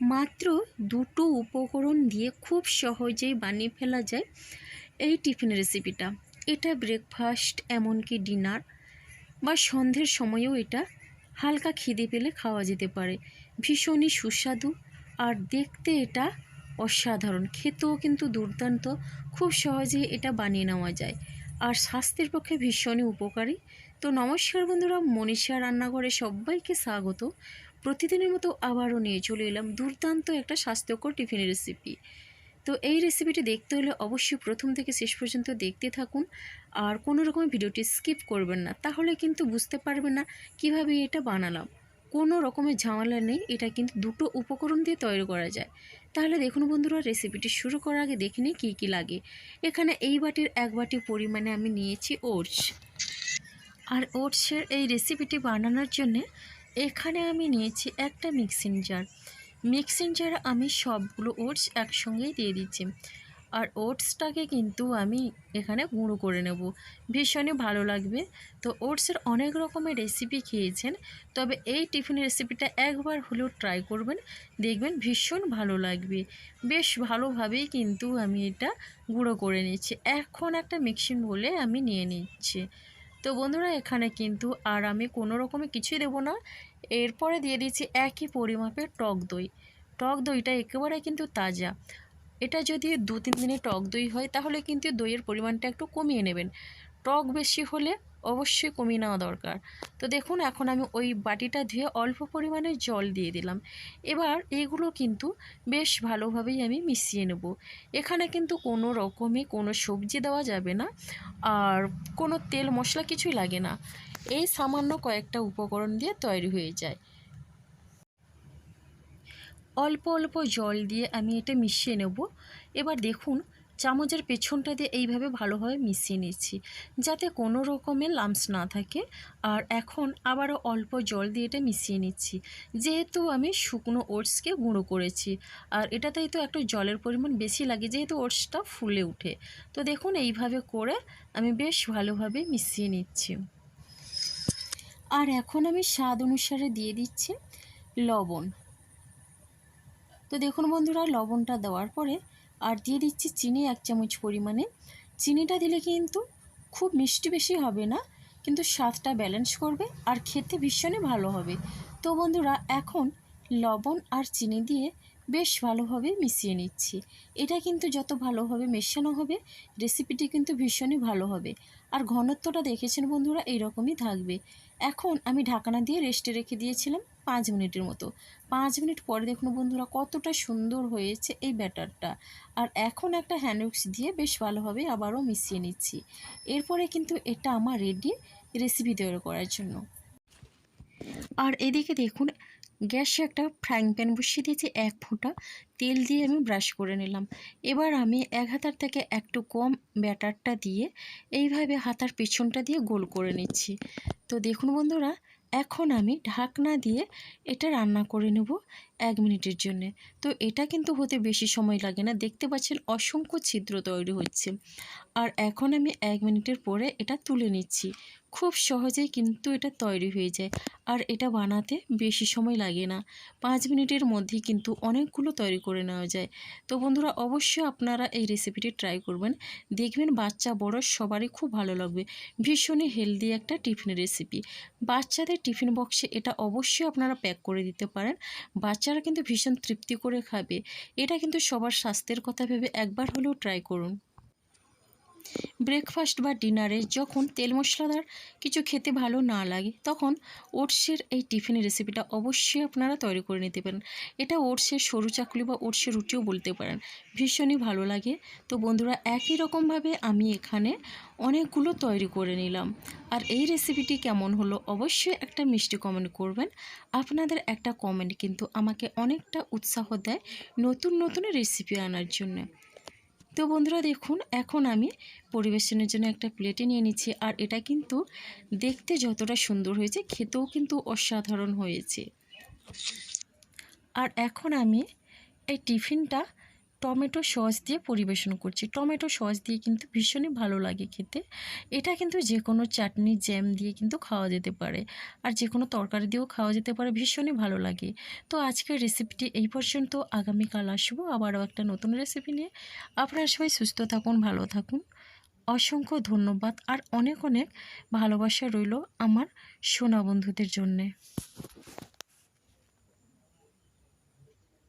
মাত্র দুটো উপকরণ দিয়ে খুব সহজেই বানিয়ে ফেলা যায় এই টিফিন রেসিপিটা। এটা ব্রেকফাস্ট এমনকি ডিনার বা সন্ধ্যের সময়ও এটা হালকা খিদে পেলে খাওয়া যেতে পারে। ভীষণই সুস্বাদু আর দেখতে এটা অসাধারণ। খেতেও কিন্তু দুর্দান্ত। খুব সহজেই এটা বানিয়ে নেওয়া যায়। আর স্বাস্থ্যের পক্ষে ভীষণই উপকারী। তো নমস্কার বন্ধুরা, মনীষা রান্নাঘরে সবাইকে স্বাগত। প্রতিদিনের মতো আবারও নিয়ে চলে এলাম দুর্দান্ত একটা স্বাস্থ্যকর টিফিনের রেসিপি তো এই রেসিপিটি দেখতে হলে অবশ্যই প্রথম থেকে শেষ পর্যন্ত দেখতে থাকুন। আর কোনো রকমের ভিডিওটি স্কিপ করবেন না। তাহলে কিন্তু বুঝতে পারবেন না কীভাবে এটা বানালাম। কোনো রকমের ঝামেলা নেই, এটা কিন্তু দুটো উপকরণ দিয়ে তৈরি করা যায়। তাহলে দেখুন বন্ধুরা রেসিপিটি শুরু করার আগে দেখে নিই কী কী লাগে। এখানে এই বাটির এক বাটি পরিমাণে আমি নিয়েছি ওটস। আর ওটসের এই রেসিপিটি বানানোর জন্যে এখানে আমি নিয়েছি একটা মিক্সিং জার মিক্সিং জারে আমি সবগুলো ওটস একসঙ্গেই দিয়ে দিচ্ছি। আর ওটসটাকে কিন্তু আমি এখানে গুঁড়ো করে নেব। ভীষণই ভালো লাগবে। তো ওটসের অনেক রকমের রেসিপি খেয়েছেন। তবে এই টিফিন রেসিপিটা একবার হলেও ট্রাই করবেন। দেখবেন ভীষণ ভালো লাগবে। বেশ ভালোভাবেই কিন্তু আমি এটা গুঁড়ো করে নিচ্ছি। এখন একটা মিক্সিং বলে আমি নিয়ে নিচ্ছি। তো বন্ধুরা, এখানে কিন্তু আর আমি কোনো রকমে কিছুই দেবো না। এরপরে দিয়ে দিচ্ছি একই পরিমাপের টক দই। টক দইটা একেবারে কিন্তু তাজা। এটা যদি দু তিন দিনে টক দই হয়, তাহলে কিন্তু দইয়ের পরিমাণটা একটু কমিয়ে নেবেন। টক বেশি হলে অবশ্যই কমিয়ে নেওয়া দরকার। তো দেখুন, এখন আমি ওই বাটিটা ধুয়ে অল্প পরিমাণে জল দিয়ে দিলাম। এবার এগুলো কিন্তু বেশ ভালোভাবেই আমি মিশিয়ে নেব। এখানে কিন্তু কোনো রকমই কোনো সবজি দেওয়া যাবে না আর কোনো তেল মশলা কিছুই লাগে না। এই সামান্য কয়েকটা উপকরণ দিয়ে তৈরি হয়ে যায়। অল্প অল্প জল দিয়ে আমি এটা মিশিয়ে নেব। এবার দেখুন চামচের পেছনটা দিয়ে এইভাবে ভালোভাবে মিশিয়ে নিচ্ছি, যাতে কোনো রকমের লামস না থাকে। আর এখন আবারও অল্প জল দিয়ে এটা মিশিয়ে নিচ্ছি, যেহেতু আমি শুকনো ওটসকে গুঁড়ো করেছি। আর এটাতেই তো একটু জলের পরিমাণ বেশি লাগে, যেহেতু ওটসটা ফুলে উঠে তো দেখুন, এইভাবে করে আমি বেশ ভালোভাবে মিশিয়ে নিচ্ছি। আর এখন আমি স্বাদ অনুসারে দিয়ে দিচ্ছি লবণ। তো দেখুন বন্ধুরা, লবণটা দেওয়ার পরে আর দিয়ে দিচ্ছি চিনি এক চামচ পরিমাণে। চিনিটা দিলে কিন্তু খুব মিষ্টি বেশি হবে না, কিন্তু স্বাদটা ব্যালেন্স করবে আর খেতে ভীষণই ভালো হবে। তো বন্ধুরা, এখন লবণ আর চিনি দিয়ে বেশ ভালোভাবে মিশিয়ে নিচ্ছি। এটা কিন্তু যত ভালোভাবে মেশানো হবে রেসিপিটি কিন্তু ভীষণই ভালো হবে। আর ঘনত্বটা দেখেছেন বন্ধুরা, এইরকমই থাকবে। এখন আমি ঢাকনা দিয়ে রেস্টে রেখে দিয়েছিলাম পাঁচ মিনিটের মতো। পাঁচ মিনিট পরে দেখুন বন্ধুরা, কতটা সুন্দর হয়েছে এই ব্যাটারটা। আর এখন একটা হ্যান্ডউইক্স দিয়ে বেশ ভালোভাবে আবারও মিশিয়ে নিচ্ছি। এরপরে কিন্তু এটা আমার রেডি রেসিপি তৈরি করার জন্য। আর এদিকে দেখুন, গ্যাসে একটা ফ্রাইং প্যান বসিয়ে দিয়েছি, এক ফোঁটা তেল দিয়ে আমি ব্রাশ করে নিলাম। এবার আমি এক হাতার থেকে একটু কম ব্যাটারটা দিয়ে এইভাবে হাতার পেছনটা দিয়ে গোল করে নিচ্ছি। তো দেখুন বন্ধুরা, এখন আমি ঢাকনা দিয়ে এটা রান্না করে নেব এক মিনিটের জন্যে। তো এটা কিন্তু হতে বেশি সময় লাগে না, দেখতে পাচ্ছেন অসংখ্য ছিদ্র তৈরি হচ্ছে। আর এখন আমি এক মিনিটের পরে এটা তুলে নিচ্ছি। খুব সহজেই কিন্তু এটা তৈরি হয়ে যায়। আর এটা বানাতে বেশি সময় লাগে না। পাঁচ মিনিটের মধ্যেই কিন্তু অনেকগুলো তৈরি করে নেওয়া যায়। তো বন্ধুরা, অবশ্যই আপনারা এই রেসিপিটি ট্রাই করবেন। দেখবেন বাচ্চা, বড় সবারই খুব ভালো লাগবে। ভীষণই হেলদি একটা টিফিন রেসিপি। বাচ্চাদের টিফিন বক্সে এটা অবশ্যই আপনারা প্যাক করে দিতে পারেন। বাচ্চারা কিন্তু ভীষণ তৃপ্তি করে খাবে। এটা কিন্তু সবার স্বাস্থ্যের কথা ভেবে একবার হলেও ট্রাই করুন। ব্রেকফাস্ট বা ডিনারে যখন তেল মশলাদার কিছু খেতে ভালো না লাগে, তখন ওটসের এই টিফিনের রেসিপিটা অবশ্যই আপনারা তৈরি করে নিতে পারেন। এটা ওটসের সরু চাকলি বা ওটসের রুটিও বলতে পারেন। ভীষণই ভালো লাগে। তো বন্ধুরা, একই রকমভাবে আমি এখানে অনেকগুলো তৈরি করে নিলাম। আর এই রেসিপিটি কেমন হলো অবশ্যই একটা মিষ্টি কমেন্ট করবেন। আপনাদের একটা কমেন্ট কিন্তু আমাকে অনেকটা উৎসাহ দেয় নতুন নতুন রেসিপি আনার জন্য। তো বন্ধুরা দেখুন, এখন আমি পরিবেশনের জন্য একটা প্লেটে নিয়ে নিচ্ছি। আর এটা কিন্তু দেখতে যতটা সুন্দর হয়েছে, খেতেও কিন্তু অসাধারণ হয়েছে। আর এখন আমি এই টিফিনটা টমেটো সস দিয়ে পরিবেশন করছি। টমেটো সস দিয়ে কিন্তু ভীষণই ভালো লাগে খেতে। এটা কিন্তু যে কোনো চাটনি জ্যাম দিয়ে কিন্তু খাওয়া যেতে পারে। আর যে কোনো তরকারি দিয়েও খাওয়া যেতে পারে, ভীষণই ভালো লাগে। তো আজকের রেসিপিটি এই পর্যন্ত। আগামীকাল আসব আবারও একটা নতুন রেসিপি নিয়ে। আপনারা সবাই সুস্থ থাকুন, ভালো থাকুন। অসংখ্য ধন্যবাদ আর অনেক অনেক ভালোবাসা রইল আমার সোনা বন্ধুদের জন্যে।